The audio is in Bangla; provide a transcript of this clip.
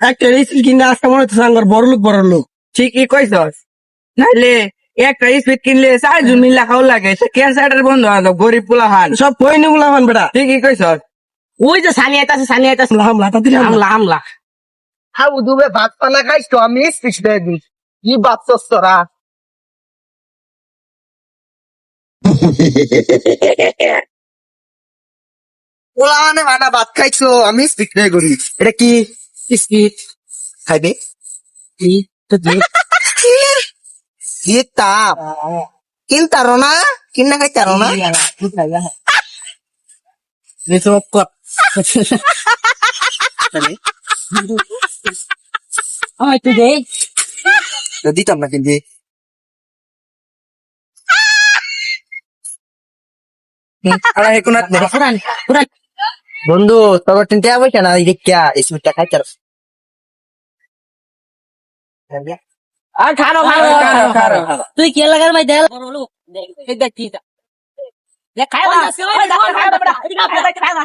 একটা রিসিল কিনে আসতে মনে হচ্ছে আঙ্গার বড় লোক বড় লোক। ঠিকই কইছস? নাইলে একটা স্পিড কিনলে চারজন মিলা খাও লাগে সে ক্যান্সারের বন্ধ হলো গরিব পোলা হান সব পয়নি গুলামান বেটা ঠিকই কইছস? ওই যে সানি আইতাছে সানি আইতাছে হামলা হামলা তাড়াতাড়ি হামলা। আমলা আমলা হাউ দুবে ভাত পানা খাইছ? তো আমি স্পিচ দিয়ে দিই। কি বাচ্চাস তোরা? ওলা মানে ভাত খাইছো আমি স্পিচ দিয়ে করি। এটা কি? স্পিচ খাইবে কি তো দি কি তাপ কিনতারো না কিনা খাইতারো না ওই তুই দে তো দিতাম না কিন্তু আরে এখন বন্ধু তোর টিনতে আবে না এই দেখিয়া স্পিচটা খাইতার আর খারো খারো খারো, খারো, খারো। তুই কে লাগার ভাই দেখ বড় লোক দেখ কি খায় না খাই না